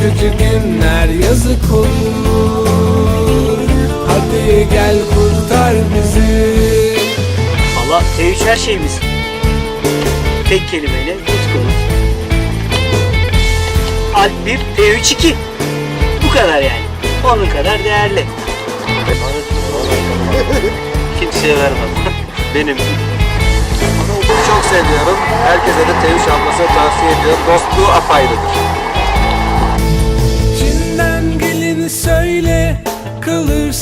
Sıkıcı günler yazık olur Hadi gel kurtar bizi Allah T3 her şeyimiz. Tek kelimeyle tutkunuz. Alp 1, T3 2. Bu kadar yani. Onun kadar değerli. Kimseye vermem. Benim. Çok seviyorum. Herkese de Teviş ablasına tavsiye ediyorum. Dostluğu apayrıdır.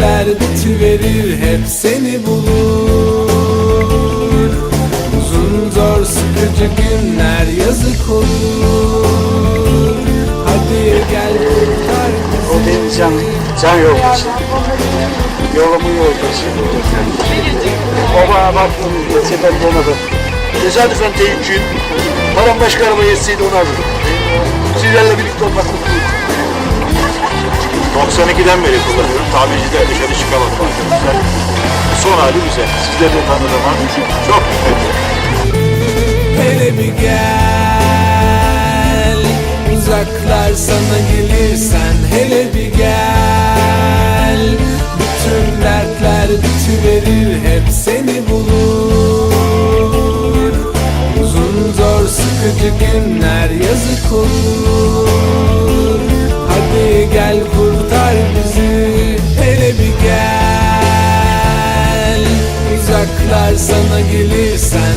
dertler bitiverir hep seni bulur Uzun zor sıkıcı günler yazık olur Hadi gel kurtar O benim can, can yoldaşım. Yolumun yoldaşı. Baba baktım geçse ben de ona da. Tesadüfen T3'ün param başka araba yetseydi onu alırdım. Sizlerle birlikte olmak mutluyum. 92'den beri kullanıyorum. Tamirciden dışarı çıkamadım arkadaşlar. Son hali güzel. Sizleri de tanıdığıma çok mutluyum. hele bir gel Uzaklar sana gelirsen hele bir gel Bütün dertler bitiverir hep seni bulur Uzun zor sıkıcı günler yazık olur Hadi gel kurtar bizi hele bir gel. Uzaklar sana gelirsen